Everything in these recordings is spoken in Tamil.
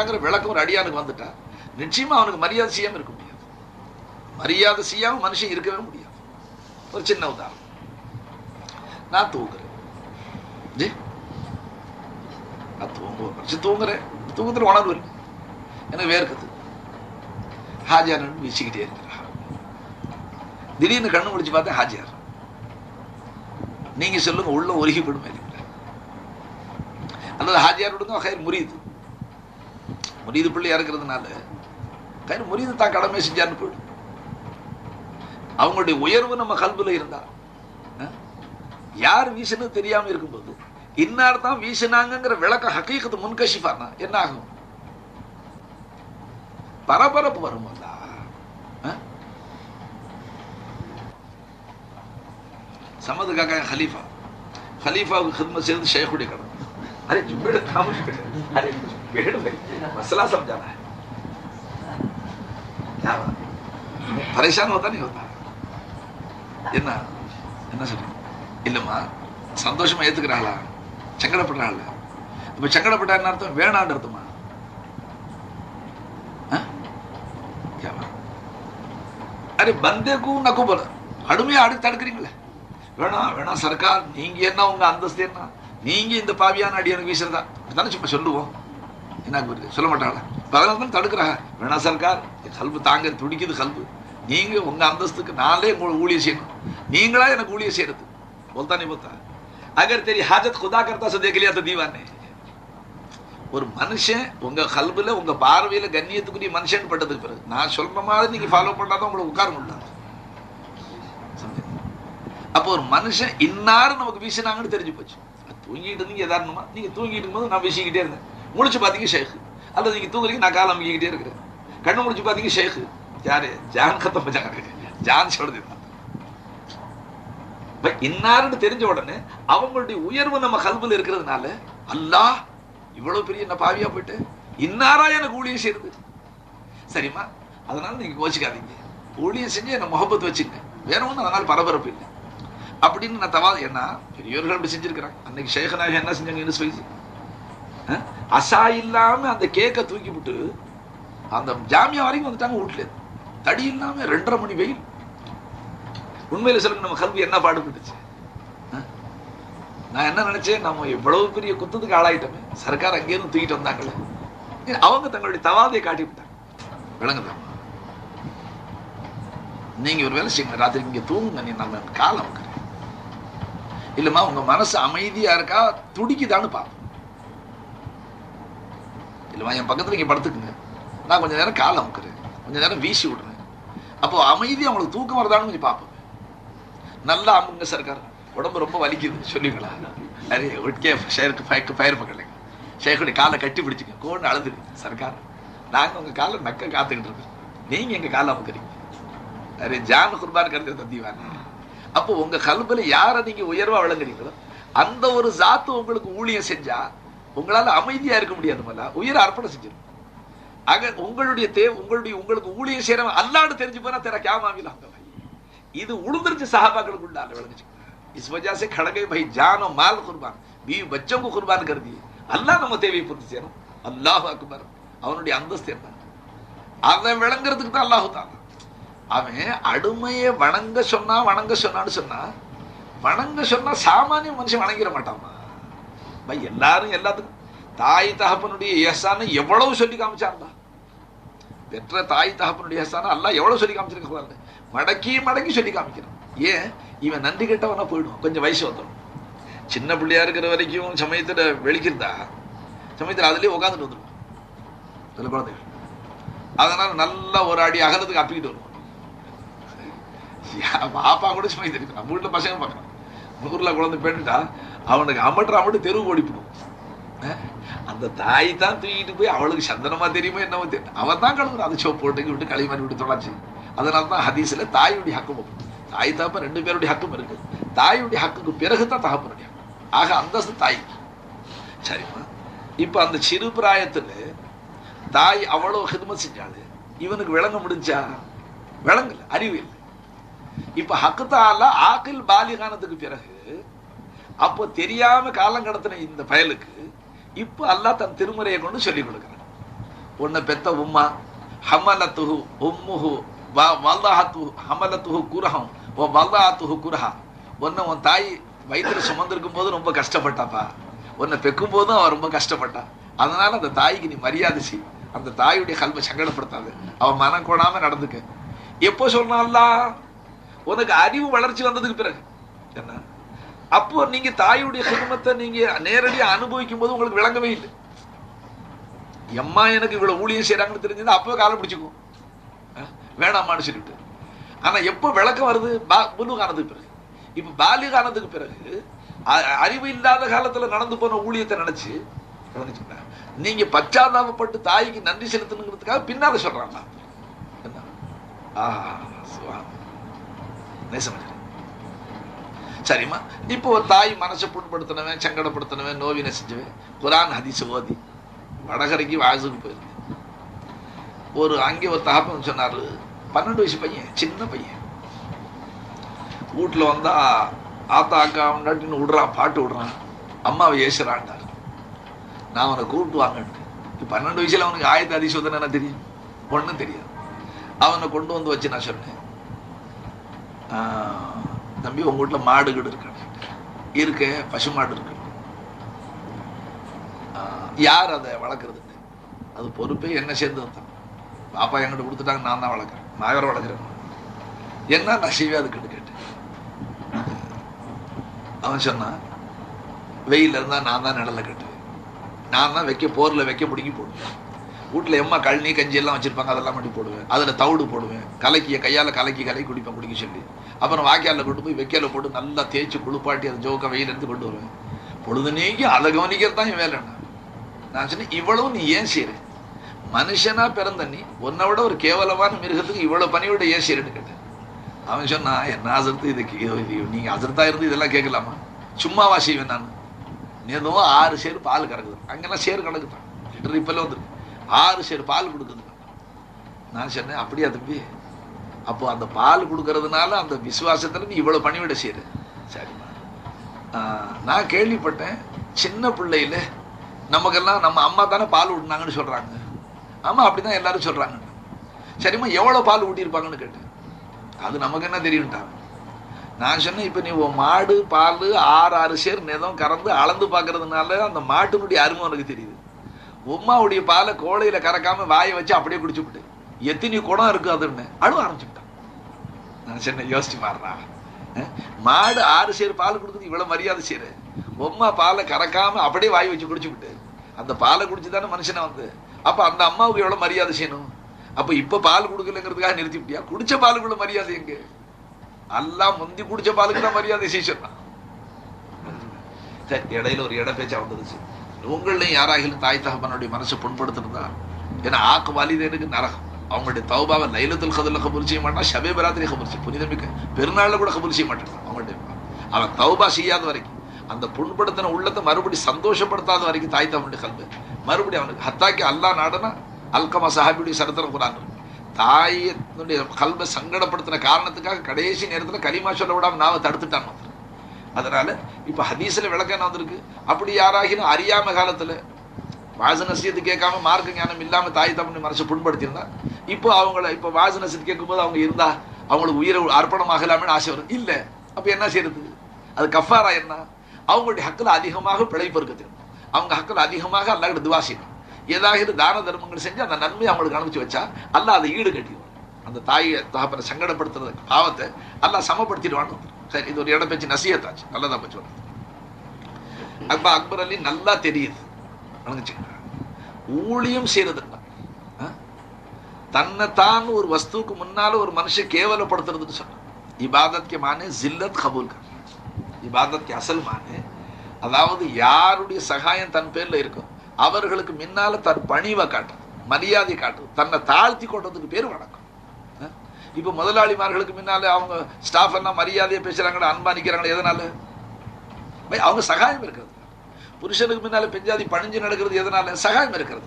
செய்கிறாங்கிற விளக்கம் ஒரு அடியானுக்கு வந்துட்டா நிச்சயமா அவனுக்கு மரியாதை செய்யாம இருக்க முடியாது. மரியாதை செய்யாம மனுஷன் இருக்கவே முடியாது. ஒரு சின்ன உதாரணம். நான் தூங்குறேன். ஜி? நான் தூங்குவேன். மனுஷன் தூங்குறேன். தூங்குற உணர்வு இருக்கு. எனக்கு வேர்க்குது ஹாஜியார் வீசிக்கிட்டே இருக்கிறா. திடீர்னு கண்ணு முடிச்சு பார்த்தா ஹாஜியார். நீங்க சொல்லுங்க உள்ள ஒருகி போடும் அல்லது ஹாஜியார் விடுங்க முறியுது. முரீது பிள்ளை இறக்குறதுனால தன் முரீது தான் கடமை செஞ்சான்னு போயிடும் அவங்களுடைய உயர்வு நம்ம கல்வில இருந்தா யார் வீசுன்னு தெரியாம இருக்கும்போது இன்னார் தான் வீசினாங்கிற விளக்க ஹக்கீகத்து முன்கஷிப்பானா என்ன ஆகும்? பரபரப்பு வரும்போதா? சமது காக்கா ஹலீஃபா ஹலீஃபாவுக்கு ஹித்ம சேர்ந்து ஷேகுடைய கடன் அரே ஜும்பிட காமிச்சு அரே अरे जुम्मेड़ खामोश बैठे अरे बैठ भाई मसला समझाना है क्या बात परेशान होता नहीं होता என்ன என்ன சொல்றீங்க இல்லம்மா சந்தோஷமா ஏத்துக்கிறாளா சங்கடப்படுறாள் இப்ப சங்கடப்பட்டா என்ன அர்த்தம் வேணான்னு அர்த்தமா हाँ? क्या बात अरे बंदे को नको बोला கடுமையா அடி தடுக்கிறீங்களே வேணாம் வேணாம் சர்க்கார் நீங்க என்ன உங்க அந்தஸ்து என்ன நீங்க இந்த பாவியான அடி எனக்கு வீசுறதா தானே சும்மா சொல்லுவோம் என்ன புரியுது சொல்ல மாட்டாங்களா அதனால தான் தடுக்கிறாங்க வேணாம் சர்க்கார் என் கல்வி தாங்க துடிக்குது கல்வி நீங்க உங்க அந்தஸ்துக்கு நாளே உங்களுக்கு ஊழியம் செய்யணும் நீங்களா எனக்கு ஊழியம் செய்யறது बोलता नहीं बोलता अगर तेरी हाजत खुदा करता सो देख लिया तो दीवाने ஒரு மனுஷன் உங்க கல்வில உங்க பார்வையில கண்ணியத்துக்குரிய மனுஷன் பட்டதுக்கு பிறகு நான் சொல்ற மாதிரி நீங்க ஃபாலோ பண்ணாதான் உங்களுக்கு உட்கார முடியாது அப்போ ஒரு மனுஷன் இன்னாரு நமக்கு வீசினாங்கன்னு தெரிஞ்சு போச்சு அது தூங்கிட்டு இருந்தீங்க எதாரணமா நீங்க தூங்கிட்டு இருக்கும்போது நான் வீசிக்கிட்டே இருந்தேன் முடிச்சு பாத்தீங்க ஷேக். அல்லது நீங்க தூங்குறீங்க நான் காலம் அமைக்கிட்டே இருக்கிறேன். கண்ணு முடிச்சு பார்த்தீங்க ஷேக். யாரு? ஜான் கத்தம் பச்சாங்க ஜான் சொல்றது இன்னாருன்னு தெரிஞ்ச உடனே அவங்களுடைய உயர்வு நம்ம கல்வில இருக்கிறதுனால அல்லாஹ் இவ்வளவு பெரிய என்ன பாவியா போயிட்டு இன்னாரா எனக்கு ஊழியம் செய்யுது? சரிம்மா? அதனால நீங்க கோச்சிக்காதீங்க. ஊழியம் செஞ்சு என்ன முகப்பத்து வச்சுங்க. வேற ஒன்றும் அதனால பரபரப்பு இல்லை. அப்படின்னு நான் தவா என்ன பெரியவர்கள் அப்படி செஞ்சிருக்கிறாங்க. அன்னைக்கு ஷேகனாக என்ன செஞ்சாங்கன்னு சொல்லி அசா இல்லாம அந்த கேக்கை தூக்கி விட்டு அந்த ஜாமியா வரைக்கும் வந்துட்டாங்க வீட்டுல தடி இல்லாம ரெண்டரை மணி வெயில். உண்மையில சொல்லுங்க நம்ம கல்வி என்ன பாடுபட்டுச்சு? நான் என்ன நினைச்சேன் நம்ம இவ்வளவு பெரிய குத்தத்துக்கு ஆளாயிட்டோமே. சர்க்கார் அங்கேயிருந்து தூக்கிட்டு வந்தாங்களே அவங்க தங்களுடைய தவாதையை காட்டி விட்டாங்க விளங்குதா. நீங்க ஒரு வேலை செய்யுங்க ராத்திரி இங்க தூங்குங்க நீ நல்ல காலம் இல்லம்மா உங்க மனசு அமைதியா இருக்கா? துடிக்குதான்னு பார்ப்போம் இல்லம்மா என் பக்கத்துல நீங்கள் படுத்துக்குங்க. நான் கொஞ்ச நேரம் காலை அமுக்குறேன். கொஞ்ச நேரம் வீசி விடுறேன். அப்போ அமைதி அவங்களுக்கு தூக்கம் வருதான்னு கொஞ்சம் பார்ப்போம். நல்லா அமுங்க சர்க்கார் உடம்பு ரொம்ப வலிக்குது சொல்லுங்களா அரே உட்கே ஷேருக்கு ஃபயருக்கு ஃபயர் பக்கலைங்க ஷேக்குடைய காலை கட்டி பிடிச்சிங்க. கோன்னு அழுதுங்க சர்க்கார் நாங்க உங்க காலை நக்க காத்துக்கிட்டு இருக்கோம். நீங்க எங்க காலை அமுக்குறீங்க? அரே ஜான் குர்பான் கருத்து தந்திவாங்க அப்போ உங்க கல்பில் யாரை நீங்க உயர்வா விளங்குறீங்களோ அந்த ஒரு ஜாத்து உங்களுக்கு ஊழியம் செஞ்சா உங்களால அமைதியா இருக்க முடியாது மல்லா உயிரை அர்ப்பணம் செஞ்சிடும் ஆக உங்களுடைய தே உங்களுடைய உங்களுக்கு ஊழியம் செய்யறவன் அல்லாடு தெரிஞ்சு போனா தெர கியாமாவில இது உளுந்துருச்சு சஹாபாக்களுக்கு உண்டான விளங்குச்சு इस वजह से खड़ गए भाई जान और माल कुर्बान बीवी बच्चों को कुर्बान कर दिए அல்லாஹ் நம்ம தேவையை பூர்த்தி செய்யணும் அல்லாஹ் அக்பர் அவனுடைய அந்தஸ்து என்ன அதை விளங்குறதுக்கு தான் அல்லாஹு தான் அவன் அடிமையை வணங்க சொன்னா வணங்க சொன்னான்னு சொன்னா வணங்க சொன்னா சாமானிய மனுஷன் வணங்கிட மாட்டாமா பை எல்லாரும் எல்லாத்துக்கும். தாய் தகப்பனுடைய ஏசான எவ்வளவு சொல்லி காமிச்சான்டா பெற்ற தாய் தகப்பனுடைய ஏசான எல்லாம் எவ்வளவு சொல்லி காமிச்சிருக்க மடக்கி மடக்கி சொல்லி காமிக்கிறான். ஏன்? இவன் நன்றி கெட்டவனா போயிடும் கொஞ்சம் வயசு வந்துடும் சின்ன பிள்ளையா இருக்கிற வரைக்கும் சமயத்துல வெளிக்கிறதா சமயத்துல அதுலயே உட்காந்துட்டு வந்துடும் சில குழந்தைகள். அதனால நல்லா ஒரு அடி அகலத்துக்கு அப்பிக்கிட்டு வருவோம் பாப்பா கூட சமயத்தில் இருக்கிறான் வீட்டில் பசங்க பார்க்கலாம் ஊரில் குழந்தை பெண்ணுட்டா அவனுக்கு அமட்டுற அமட்டு தெருவு ஓடிப்பிடும். அந்த தாய் தான் தூக்கிட்டு போய் அவளுக்கு சந்தனமா தெரியுமோ என்னவோ தெரியும் அவன் தான் கழுவுறான். அது சோப்பு போட்டு விட்டு களிமண் விட்டு தொலைச்சு. அதனால தான் ஹதீஸ்ல தாயுடைய ஹக்கம் தாய் தகப்பன் ரெண்டு பேருடைய ஹக்கும் இருக்கு. தாயுடைய ஹக்குக்கு பிறகு தான் தகப்பனுடைய ஆக அந்தஸ்து தாய். சரிம்மா. இப்ப அந்த சிறு பிராயத்துல தாய் அவ்வளவு ஹிதமத் செஞ்சாள். இவனுக்கு விளங்க முடிஞ்சா? விளங்கல. அறிவு இல்லை. இப்ப ஹக்குத்தால ஆக்கில் பாலிகானத்துக்கு பிறகு அப்போ தெரியாம காலம் கடத்தின இந்த பயலுக்கு இப்போ அல்லாஹ் தன் திருமுறையை கொண்டு சொல்லிக் கொடுக்குறான். உன்னை பெத்த உம்மா ஹமலத்துஹு உம்முஹு வல்லாஹத்துஹு ஹமலத்துஹு குரஹம் ஓ வல்லாஹத்துஹு குரஹா. உன்னை உன் தாய் வயிற்றுல சுமந்திருக்கும் போது ரொம்ப கஷ்டப்பட்டாப்பா. உன்னை பெக்கும் போதும் அவன் ரொம்ப கஷ்டப்பட்டா. அதனால அந்த தாய்க்கு நீ மரியாதை செய். அந்த தாயுடைய கல்வை சங்கடப்படுத்தாது. அவன் மனம் கோடாம நடந்துக்க. எப்போ சொன்னான்ல உனக்கு அறிவு வளர்ச்சி வந்ததுக்கு பிறகு. அப்போ நீங்க தாயுடைய குடும்பத்தை நீங்க நேரடியா அனுபவிக்கும் போது உங்களுக்கு விளங்கவே இல்லை. எம்மா எனக்கு இவ்வளவு ஊழியம் செய்யறாங்கன்னு தெரிஞ்சது அப்போ காலம் பிடிச்சிக்கும் வேணாமான்னு சொல்லிட்டு. ஆனா எப்போ விளக்கம் வருது? பா- புலுகானதுக்கு பிறகு. இப்ப பாலிகானதுக்கு பிறகு அ- அறிவு இல்லாத காலத்துல நடந்து போன ஊழியத்தை நினைச்சு நீங்க பச்சாதாபப்பட்டு தாய்க்கு நன்றி செலுத்தணுங்கிறதுக்காக பின்னால சொல்றாங்க என்ன? ஆஹா சுவாமி. சரிம்மா? இப்போ ஒரு தாய் மனசை புண்படுத்தினவன் சங்கடப்படுத்தினவன் நோவினை செஞ்சவன் குரான் ஹதீஸ் ஓதி. வடகரைக்கு வாசுக்கு போயிருந்தேன் ஒரு அங்கே ஒரு தகப்பன் சொன்னார் பன்னெண்டு வயசு பையன் சின்ன பையன். வீட்டில் வந்தா ஆத்தா அக்கா உண்டாட்டின்னு விடுறான் பாட்டு விடுறான். அம்மாவை ஏசுறான்டார் நான் அவனை கூப்பிட்டு வாங்கன்ட்டு. பன்னெண்டு வயசுல அவனுக்கு ஆயத்த அதிசோதனை என்ன தெரியும்? ஒன்றும் தெரியாது. அவனை கொண்டு வந்து வச்சு நான் சொன்னேன். "ஆஹ், தம்பி உங்க வீட்டில் மாடு கீடு இருக்கு. இருக்கு பசு மாடு இருக்கு. யார் அதை வளர்க்குறது? அது பொறுப்பே என்ன சேர்ந்தது தான் பாப்பா என்கிட்ட கொடுத்துட்டாங்க நான் தான் வளர்க்குறேன். நான் வேற வளர்க்குறேன். என்ன நான் செய்வே அதுக்கிட்டு கேட்டேன் அவன் சொன்னான் வெயில் இருந்தால் நான் தான் நிழல கட்டுவேன். நான் தான் வைக்க போரில் வைக்க பிடிங்கி போடுவேன். வீட்டில் எம்மா கழனி கஞ்சி எல்லாம் வச்சுருப்பாங்க அதெல்லாம் பண்ணி போடுவேன். அதில் தவிடு போடுவேன். கலக்கிய கையால் கலக்கி கலக்கி குடிப்பேன் குடிக்க சொல்லி. அப்புறம் வாய்க்காலில் கொண்டு போய் வைக்கல போட்டு நல்லா தேய்ச்சி குளிப்பாட்டி அந்த ஜோக்க வெயில் எடுத்து கொண்டு வருவேன். பொழுது நீங்கி அதை கவனிக்கிறது தான் என் வேலைண்ணா நான் சொன்னேன் இவ்வளவு நீ ஏன் செய்யற? மனுஷனா பிறந்த நீ உன்னை விட ஒரு கேவலமான மிருகத்துக்கு இவ்வளவு பணியோட ஏன் செய்யறேன்னு கேட்டேன். அவன் சொன்னா என்ன அசர்த்து இதுக்கு நீங்க அசர்த்தா இருந்து இதெல்லாம் கேட்கலாமா? சும்மாவா செய்வேன் நான். ஏதோ ஆறு சேர் பால் கறக்குது. அங்கெல்லாம் சேர் கணக்குதான் லிட்டர் இப்பெல்லாம் வந்துருக்கு. ஆறு சேர் பால் கொடுக்குது. நான் சொன்னேன் அப்படியா தம்பி அப்போ அந்த பால் கொடுக்கறதுனால அந்த விசுவாசத்தில் நீ இவ்வளோ பணிவிட செய்யற சரிம்மா நான் கேள்விப்பட்டேன் சின்ன பிள்ளையில நமக்கெல்லாம் நம்ம அம்மா தானே பால் ஊட்டினாங்கன்னு ஆமாம் அப்படி அப்படிதான் எல்லாரும் சொல்கிறாங்க சரிம்மா எவ்வளோ பால் ஊட்டியிருப்பாங்கன்னு கேட்டேன். அது நமக்கு என்ன தெரியும்ட்டாங்க நான் சொன்னேன் இப்போ நீ உன் மாடு பால் ஆறு ஆறு சேர் நிதம் கறந்து அளந்து பார்க்கறதுனால அந்த மாட்டினுடைய அருமை உனக்கு தெரியுது. உம்மாவுடைய பாலை கோழையில் கறக்காமல் வாயை வச்சு அப்படியே குடிச்சுவிட்டு எத்தனை குடம் இருக்கு அதுன்னு அழுவ ஆரம்பிச்சுட்டான் நான் யோசிச்சு மாறுறா மாடு ஆறு சேர் பால் கொடுக்குது இவ்வளவு மரியாதை சேரு. உம்மா பாலை கறக்காம அப்படியே வாய் வச்சு குடிச்சுவிட்டு அந்த பாலை குடிச்சு தானே மனுஷனை வந்து. அப்ப அந்த அம்மாவுக்கு எவ்வளவு மரியாதை செய்யணும்? அப்ப இப்ப பால் கொடுக்கலங்கிறதுக்காக நிறுத்திவிட்டியா? குடிச்ச பாலுக்குள்ள மரியாதை எங்க? எல்லாம் முந்தி குடிச்ச பாலுக்கு தான் மரியாதை செய்ய சொன்னான். சரி இடையில ஒரு இட பேச்சா வந்துருச்சு. உங்களையும் யாராகிலும் தாய் தகப்பனுடைய மனசை புண்படுத்திருந்தா ஏன்னா ஆக்கு வாலிதேனுக்கு நரகம். அவங்களுடைய தௌபாவை லைலத்துல் கதில் கபூல் செய்ய மாட்டான் ஷபே பராத்திரி கபூல் செய்ய புனிதமிக்க பெருநாளில் கூட கபூல் செய்ய மாட்டான் அவங்களுடைய அவன் தௌபா செய்யாத வரைக்கும் அந்த புண்படுத்தின உள்ளத்தை மறுபடி சந்தோஷப்படுத்தாத வரைக்கும் தாய் தவனுடைய கல்வி மறுபடி அவனுக்கு ஹத்தாக்கி அல்லாஹ் நாடனா அல்கமா சஹாபியுடைய சரித்திரம் குரான் இருக்கு. தாயினுடைய கல்வை சங்கடப்படுத்தின காரணத்துக்காக கடைசி நேரத்தில் கலிமா சொல்ல விடாம நாவை தடுத்துட்டான் அதனால இப்போ ஹதீஸில் விளக்கம் என்ன வந்திருக்கு? அப்படி யாராகினும் அறியாம காலத்தில் வாச நசியத்து கேட்காம மார்க்க ஞானம் இல்லாம தாய் தமிழ் மனசை புண்படுத்தியிருந்தா இப்போ அவங்கள இப்போ வாச நசியத்து கேட்கும்போது அவங்க இருந்தா அவங்களுக்கு உயிரை அர்ப்பணம் ஆகலாம்னு ஆசை வரும். இல்ல. அப்ப என்ன செய்யறது? அது கஃபாரா என்ன? அவங்களுடைய ஹக்கில் அதிகமாக பிழைப்பு இருக்கிறது அவங்க ஹக்கில் அதிகமாக அல்லாக்கிட்ட துவா செய்யணும். ஏதாவது தான தர்மங்கள் செஞ்சு அந்த நன்மையை அவங்களுக்கு அனுப்பிச்சு வச்சா அல்ல அதை ஈடு கட்டிடுவான் அந்த தாயை தகப்பனை சங்கடப்படுத்துறது பாவத்தை அல்ல சமப்படுத்திடுவான்னு சரி இது ஒரு இடம் பேச்சு நசியத்தாச்சு. நல்லதா பச்சு. அக்பா அக்பர் அலி நல்லா தெரியுது. வணங்குச்சுங்க. ஊழியம் செய்யறதுன்னா ஆ? தன்னைத்தான் ஒரு வஸ்துவுக்கு முன்னால ஒரு மனுஷன் கேவலப்படுத்துறதுன்னு சொன்னான். இபாதத் மானே ஜில்லத் கபூல் கர். அசல் மானே. அதாவது யாருடைய சகாயம் தன் பேர்ல இருக்கும் அவர்களுக்கு முன்னால தன் பணிவை காட்டும் மரியாதை காட்டும் தன்னை தாழ்த்தி கொண்டதுக்கு பேர் வணக்கம். இப்போ முதலாளிமார்களுக்கு முன்னாலே அவங்க ஸ்டாஃப் எல்லாம் மரியாதையை பேசுறாங்கடா அன்பா நிக்கிறாங்களே எதனால? பை, அவங்க சகாயம் இருக்கிறது. புருஷனுக்கு முன்னால பெஞ்சாதி பணிஞ்சு நடக்கிறது எதனால? சகாயம் இருக்கிறது.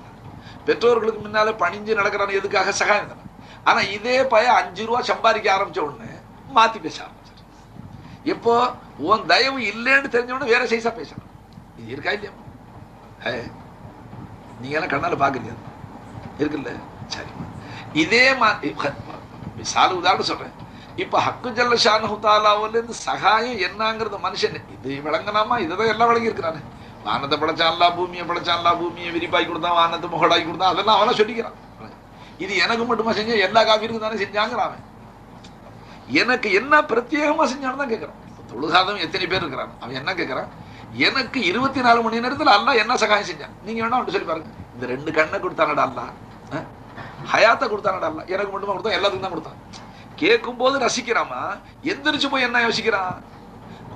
பெற்றோர்களுக்கு முன்னால பணிஞ்சு நடக்கிறான் எதுக்காக? சகாயம் தானே. ஆனா இதே பய அஞ்சு ரூபா சம்பாதிக்க ஆரம்பிச்ச உடனே மாத்தி பேச ஆரம்பிச்சார். எப்போ? உன் தயவு இல்லைன்னு தெரிஞ்ச உடனே வேற சைஸா பேசணும். இது இருக்கா இல்லையா? ஹே, நீங்க எல்லாம் கண்ணால பாக்குறீங்க இருக்குல்ல? சரி. இதே மாதிரி சாலு உதாரணம் சொல்றேன். இப்ப ஹக்கு ஜல்ல ஷானஹுத்தாலாவில இருந்து சகாயம் என்னங்கிறது மனுஷன் இது விளங்கினாமா இதுதான் எல்லாம் விளங்கி இருக்கிறானே வானத்தை படைச்சான்லா பூமியை படைச்சான்லா பூமியை விரிப்பாக்கி கொடுத்தான் வானத்தை முகடாக்கி கொடுத்தான் அதெல்லாம் அவனா சொல்லிக்கிறான் இது எனக்கு மட்டுமா செஞ்சா எல்லா காவிரிக்கும் தானே செஞ்சாங்கிறான் அவன் எனக்கு என்ன பிரத்யேகமா செஞ்சான்னு தான் கேட்கிறான் இப்ப தொழுகாதவன் எத்தனை பேர் இருக்கிறான் அவன் என்ன கேட்கிறான் எனக்கு இருபத்தி நாலு மணி நேரத்துல அல்லா என்ன சகாயம் செஞ்சான் நீங்க வேணா அப்படி சொல்லி பாருங்க இந்த ரெண்டு கண்ணை கொடுத்தானடா அல்லா ஹயாத்தை கொடுத்தானடா அல்லா எனக்கு மட்டுமா கொடுத்தான் எல்லாத்துக்கும் தான் கொடுத்தான் கேட்கும் போது ரசிக்கிறாமா எந்திரிச்சு போய் என்ன யோசிக்கிறான்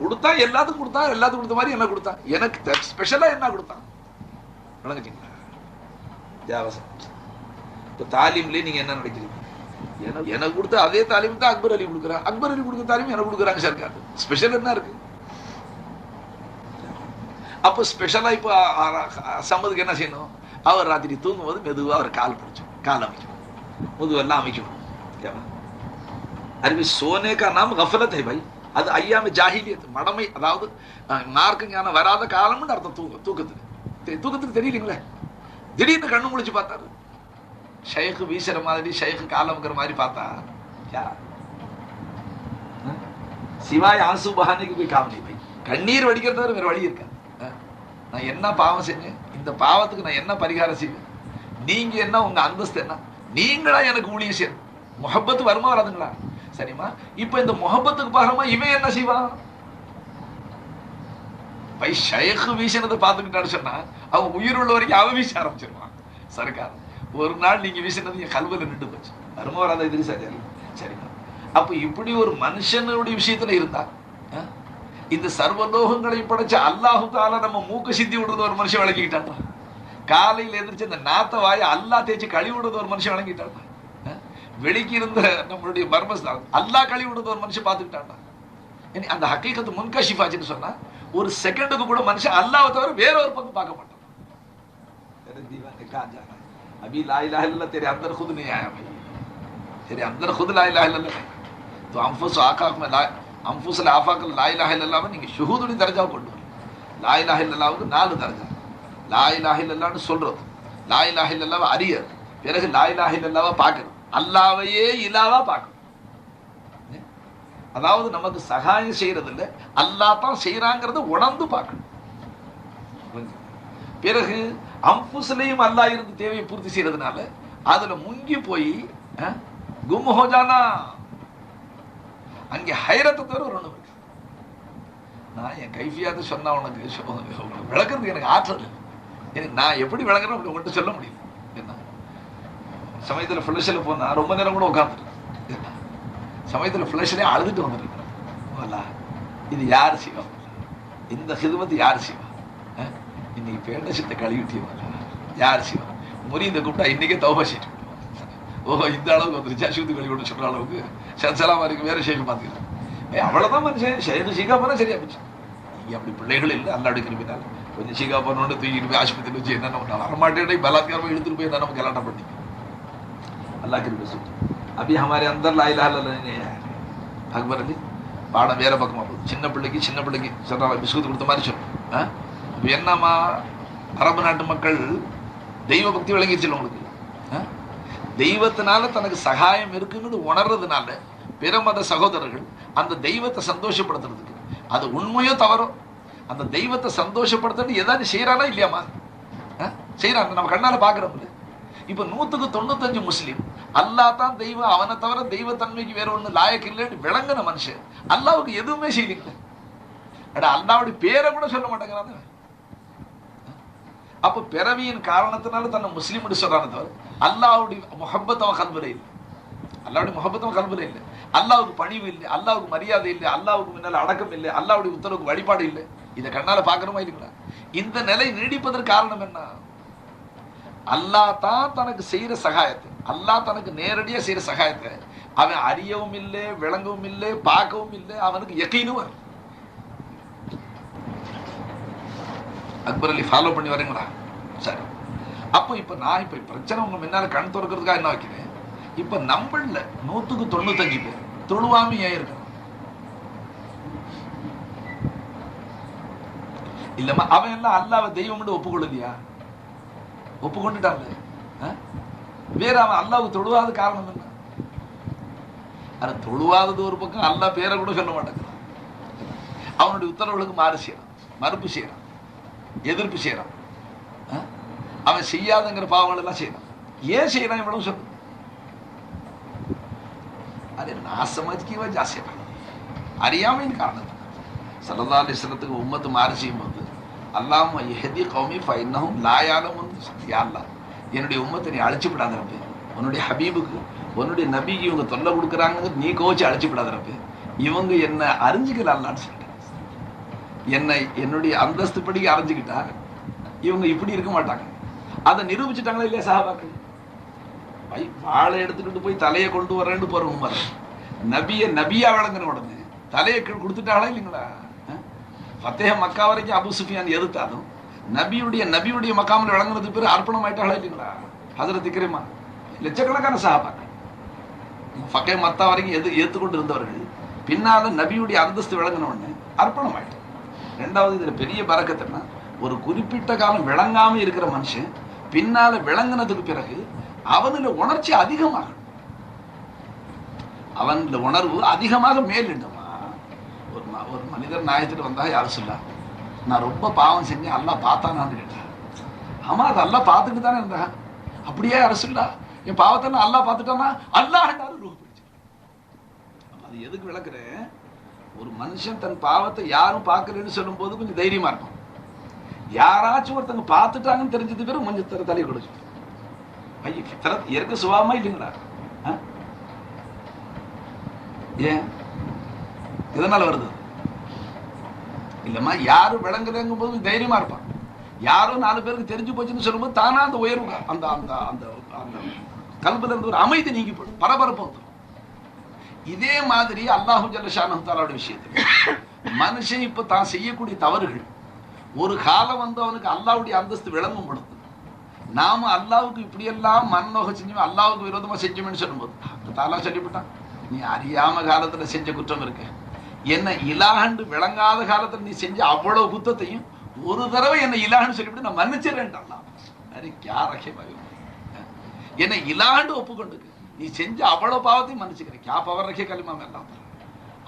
கொடுத்தா எல்லாத்துக்கும் கொடுத்தா எல்லாத்துக்கும் கொடுத்த மாதிரி என்ன கொடுத்தான் எனக்கு ஸ்பெஷலாக என்ன கொடுத்தான்? விளங்குச்சிங்களா வித்தியாசம் இப்போ தாலீம்லேயே நீங்கள் என்ன நினைக்கிறீங்க? எனக்கு எனக்கு கொடுத்த அதே தாலீம் தான் அக்பர் அலி கொடுக்குறான் அக்பர் அலி கொடுக்குற தாலீம் எனக்கு கொடுக்குறாங்க சர்க்கார் ஸ்பெஷல் என்ன இருக்கு? அப்போ ஸ்பெஷலாக இப்ப சம்மதுக்கு என்ன செய்யணும்? அவர் ராத்திரி தூங்கும் போது மெதுவா அவர் கால் பிடிச்சோம். கால் அமைக்கும். முதுவெல்லாம் அமைக்கணும் அறிவி சோனே கா நாம் கஃபலத் ஹை பாய் அது ஐயாம ஜாகிலியத்து மடமை அதாவது நார்க்கு ஞானம் வராத காலம்னு அர்த்தம் தூக்க தூக்கத்துக்கு. தூக்கத்துக்கு தெரியலீங்களே? திடீர்னு கண்ணு முழிச்சு பார்த்தாரு. ஷேக்கு வீசுற மாதிரி ஷேக்கு காலம்ங்கிற மாதிரி பார்த்தா சிவாய் ஆசு பகானிக்கு போய் காமனி போய் கண்ணீர் வடிக்கிறது தவிர வேற வழி இருக்கா? நான் என்ன பாவம் செஞ்சேன்? இந்த பாவத்துக்கு நான் என்ன பரிகாரம் செய்வேன்? நீங்க என்ன உங்க அந்தஸ்து என்ன? நீங்களா எனக்கு ஊழியம் செய்யணும். முகப்பத்து வருமா வராதுங்களா? சரிம்மா? இப்ப இந்த முகப்பத்துக்கு பாருமா இவன் என்ன செய்வான்? பை ஷேக்கு வீசினதை பார்த்துக்கிட்டான்னு சொன்னா அவன் உயிர் உள்ள வரைக்கும் அவன் வீச ஆரம்பிச்சிருவான். சர்க்கார் ஒரு நாள் நீங்க வீசினது என் கல்வியில் நின்று போச்சு. வருமா வராத இது சரி சரிம்மா. அப்ப இப்படி ஒரு மனுஷனுடைய விஷயத்துல இருந்தா இந்த சர்வலோகங்களை படைச்ச அல்லாஹு தாலா நம்ம மூக்க சித்தி விடுறது ஒரு மனுஷன் வழங்கிக்கிட்டான் காலையில எந்திரிச்சு இந்த நாத்த வாயை அல்லா தேய்ச்சி கழுவி விடுறது ஒரு மனுஷன் வழங்கிட்டான் வெளிக்கு இருந்த நம்மளுடைய மர்மஸ்தான் அல்லா கழுவி விடுறது ஒரு மனுஷன் பார்த்துக்கிட்டான்டா இனி அந்த ஹக்கீகத்து முன்கஷிஃப் ஆச்சுன்னு சொன்னா ஒரு செகண்டுக்கு கூட மனுஷன் அல்லாவை தவிர வேற ஒரு பக்கம் பார்க்க மாட்டான் तेरे दीवाने कहाँ जाना है? अभी ला इलाहा इल्लल्लाह तेरे अंदर खुद नहीं आया भाई तेरे अंदर खुद ला इलाहा इल्लल्लाह नहीं तो अम्फुस आकाक में ला अम्फुस आफाक ला इलाहा इल्लल्लाह में நீங்க ஷுஹூதுடைய தர்ஜாவை கொண்டு வரணும் லா இலாஹ இல்லல்லாவுக்கு நாலு தர்ஜா லா இலாஹ இல்லல்லான்னு சொல்றது லா இலாஹ இல்லல்லாவை அறியறது பிறகு லா இலாஹ இல்லல்லாவை பார்க்கறது அல்லாவையே இலாவா பார்க்கணும். அதாவது நமக்கு சகாயம் செய்யறது இல்ல அல்லா தான் செய்யறாங்கிறத உணர்ந்து பார்க்கணும். பிறகு அம்புஸ்லையும் அல்லா இருந்து தேவையை பூர்த்தி செய்யறதுனால அதுல முங்கி போய் கும் ஹோஜானா? அங்கே ஹைரத்தை தவிர ஒரு ஒண்ணு நான் என் கைஃபியாவது சொன்னா உனக்கு விளக்குறதுக்கு எனக்கு ஆற்றல் எனக்கு நான் எப்படி விளங்குறேன் அப்படி உங்கள்கிட்ட சொல்ல முடியும். சமயத்தில் ஃப்ளஷில் போனால் ரொம்ப நேரம் கூட உட்காந்துருக்கேன் சமயத்தில் சமயத்துல அழுதுட்டு வந்துருக்கிறேன். இது யார் செய்வா இந்த ஹிதுமத்து யார் செய்வா இன்னைக்கு பேண்ட சித்த கழுவிட்டியவா யார் செய்வா முறியதை கூப்பிட்டா இன்னைக்கே தௌபா செய்யிட்டு ஓஹோ இந்த அளவுக்கு வந்துருச்சா? சிவத்து கழுவிட்டு சொல்கிற அளவுக்கு சச்சலாமா இருக்கு வேற ஷேக் பார்த்துக்கிறேன். ஏ அவ்வளவுதான் மனுஷன். ஷேக்கு சீக்கா போனால் சரியா போச்சு. நீங்க அப்படி பிள்ளைகள் இல்லை அல்லாடி கிருப்பினால் கொஞ்சம் சீக்கா போனோன்னு தூக்கிட்டு போய் ஆஸ்பத்திரி வச்சு என்னென்ன பண்ண வரமாட்டேன் பலாத்காரமாக எடுத்துகிட்டு போய் என்ன நம்ம கலாட்டம் பண்ணி अल्लाह के रसूल अभी हमारे अंदर ला इलाहा इल्लल्लाह नहीं है அக்பர் அலி பாடம் வேற பக்கமா போகுது சின்ன பிள்ளைக்கு சின்ன பிள்ளைக்கு சொல்றாங்க பிஸ்கூத் கொடுத்த மாதிரி சொல்லும் ஆ? இப்ப என்னம்மா அரபு நாட்டு மக்கள் தெய்வ பக்தி விளங்கிடுச்சு உங்களுக்கு ஆ? தெய்வத்தினால தனக்கு சகாயம் இருக்குன்னு உணர்றதுனால பிற மத சகோதரர்கள் அந்த தெய்வத்தை சந்தோஷப்படுத்துறதுக்கு அது உண்மையோ தவறோ அந்த தெய்வத்தை சந்தோஷப்படுத்துறது ஏதாவது செய்யறானா இல்லையாமா ஆ? செய்யறாங்க நம்ம கண்ணால பாக்குறோம்ல இப்ப நூத்துக்கு தொண்ணூத்தஞ்சு முஸ்லீம் அல்லாஹ் தான் தெய்வம் அவனை தவிர தெய்வத்தன்மைக்கு வேற ஒண்ணு லாயக்கு இல்லைன்னு விளங்கின மனுஷன். அல்லாவுக்கு எதுவுமே செய்யலீங்க அட அல்லாவுடைய பேரை கூட சொல்ல மாட்டேங்கிறான். அப்ப பிறவியின் காரணத்தினால தன்னை முஸ்லீம் சொல்றான தவிர அல்லாவுடைய முகப்பத் கல்வில இல்லை. அல்லாவுடைய முகப்பத் அவன் கல்வில இல்லை. அல்லாவுக்கு பணிவு இல்லை அல்லாவுக்கு மரியாதை இல்லை அல்லாவுக்கு முன்னால அடக்கம் இல்லை அல்லாவுடைய உத்தரவுக்கு வழிபாடு இல்லை. இதை கண்ணால பாக்குறமா இல்லைங்களா? இந்த நிலை நீடிப்பதற்கு காரணம் என்ன? அல்லாஹ் தான் தனக்கு செய்யற சகாயத்தை. அல்லாஹ் தனக்கு நேரடியா செய்யற சகாயத்தை. அவன் அறியவும் இல்லை விளங்கவும் இல்லை பார்க்கவும் இல்லை அவனுக்கு எக்கீனும் வரும். அக்பர் அலி ஃபாலோ பண்ணி வரீங்களா? சரி. அப்போ இப்ப நான் இப்ப பிரச்சனை உங்க முன்னால கண் திறக்கிறதுக்காக என்ன வைக்கிறேன்? இப்ப நம்மள நூத்துக்கு தொண்ணூத்தஞ்சு பேர் தொழுவாம ஏன் இல்லம்மா அவன் எல்லாம் அல்லாவை தெய்வம் ஒப்புக்கொள்ளலையா? ஒப்புக்கொண்டுட்டான்ல வேற அவன் அல்லாவுக்கு தொழுவாத காரணம் என்ன? அது தொழுவாதது ஒரு பக்கம் அல்லா பேரை கூட சொல்ல மாட்டேங்கிறான். அவனுடைய உத்தரவுகளுக்கு மாறு செய்யறான் மறுப்பு செய்யறான் எதிர்ப்பு செய்யறான். அவன் செய்யாதங்கிற பாவங்கள் எல்லாம் செய்யறான். ஏன் செய்யறான் இவ்வளவு சொல்லு அரே நான் சமாஜ்க்கு இவன் ஜாஸ்தியா அறியாமையின் காரணம். சல்லதா அலிஸ்லத்துக்கு உம்மத்து மாறு செய்யும்போது அல்லாம எஹதி கௌமி ஃபைனவும் லாயாலும் யாருலாம் என்னுடைய உம்மத்தை நீ அழிச்சு விடாத உன்னுடைய ஹபீபுக்கு உன்னுடைய நபிக்கு இவங்க தொல்லை கொடுக்குறாங்க நீ கோச்சி அழிச்சு விடாத ரப்பே. இவங்க என்னை அறிஞ்சுக்கலாம்னு சொல்லிட்டேன். என்னை என்னுடைய அந்தஸ்து படிக்க அறிஞ்சுக்கிட்டா இவங்க இப்படி இருக்க மாட்டாங்க. அதை நிரூபிச்சுட்டாங்களா இல்லையா சஹாபாக்கள்? வாழை எடுத்துக்கிட்டு போய் தலையை கொண்டு வரேன்னு போற உமர் நபிய நபியா வழங்குற உடனே தலையை கீழ் கொடுத்துட்டாங்களா இல்லைங்களா? ஃபத்தேக மக்கா வரைக்கும் அபு சுஃபியான் எதிர்த்தாலும் நபியுடைய நபியுடைய மக்காமல் விளங்குறது பேர் அர்ப்பணம் ஆயிட்டாங்களா இல்லைங்களா? ஹசரத் இக்ரிமா. லட்சக்கணக்கான சஹாபாக்கள். ஃபக்கே மத்தா வரைக்கும் எது ஏத்துக்கொண்டு இருந்தவர்கள். பின்னால நபியுடைய அந்தஸ்து விளங்கின உடனே அர்ப்பணம் ஆயிட்டு ரெண்டாவது இதுல பெரிய பறக்கத்துன்னா ஒரு குறிப்பிட்ட காலம் விளங்காம இருக்கிற மனுஷன் பின்னால விளங்குனதுக்கு பிறகு அவனுல உணர்ச்சி அதிகமாகும். அவன்ல உணர்வு அதிகமாக மேலிடுமா? ஒரு ஒரு மனிதர் நாயத்துட்டு வந்தா யாரும் சொல்லா நான் ரொம்ப பாவம் செஞ்சேன். அல்லாஹ் பார்த்தானான்னு கேட்டேன். ஆமாம் அது அல்லாஹ் பார்த்துட்டு தானே இருந்தேன் அப்படியே அரசுல்லா என் பாவத்தை நான் அல்லாஹ் பார்த்துட்டானா? அல்லாஹ் ரூஹ் பிடிச்சு அப்ப அது எதுக்கு விளக்குறேன் ஒரு மனுஷன் தன் பாவத்தை யாரும் பார்க்கலன்னு சொல்லும்போது கொஞ்சம் தைரியமா இருக்கும் யாராச்சும் ஒருத்தங்க பார்த்துட்டாங்கன்னு தெரிஞ்சது பேரும் கொஞ்சம் தர தலை கொடுச்சு ஐயோ ஃபித்ரத் இயற்கை சுபாவமா இல்லைங்களா? ஆ? ஏன்? எதனால வருது? இல்லம்மா யாரும் விளங்குறங்கும் போது தைரியமா இருப்பான். யாரும் நாலு பேருக்கு தெரிஞ்சு போச்சுன்னு சொல்லும்போது தானா அந்த உயர்வு அந்த அந்த அந்த அந்த கல்புல இருந்து ஒரு அமைதி நீங்கி போடும் பரபரப்பு வந்துடும் இதே மாதிரி அல்லாஹு ஜல்லஷானு தாலாவோட விஷயத்துல மனுஷன் இப்ப தான் செய்யக்கூடிய தவறுகள் ஒரு காலம் வந்து அவனுக்கு அல்லாவுடைய அந்தஸ்து விளங்கும் பொழுது நாம அல்லாவுக்கு இப்படியெல்லாம் மன்னோக செஞ்சோம் அல்லாவுக்கு விரோதமா செஞ்சோம்னு சொல்லும்போது அந்த தாலா சொல்லிவிட்டான் நீ அறியாம காலத்துல செஞ்ச குற்றம் இருக்கேன் என்னை இலாகண்டு விளங்காத காலத்தில் நீ செஞ்ச அவ்வளவு குத்தத்தையும் ஒரு தடவை என்னை இலாகன்னு சொல்லிவிட்டு நான் மன்னிச்சிடறேன்டா என்னை இலாண்டு ஒப்புக்கொண்டுக்கு. நீ செஞ்ச அவ்வளவு பாவத்தையும் மன்னிச்சுக்கிறேன். கே பவர் ரகே கலிமாம் எல்லாம்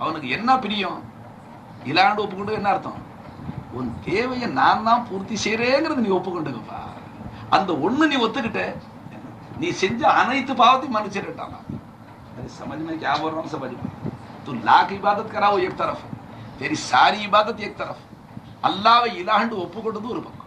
அவனுக்கு என்ன பிரியம்? இலாண்டு ஒப்புக்கொண்டு என்ன அர்த்தம்? உன் தேவையை நான் தான் பூர்த்தி செய்கிறேங்கிறது நீ ஒப்புக்கொண்டுக்கப்பா அந்த ஒண்ணு நீ ஒத்துக்கிட்ட. நீ செஞ்ச அனைத்து பாவத்தையும் மன்னிச்சிடட்டானா சமாஜ் மாதிரி ஞாபகம் சமாஜ் மாதிரி تو لاکھ عبادت کراవు ایک طرف تیری ساری عبادت ایک طرف اللہ و کو ఒప్పుకుంటూ దూరుపం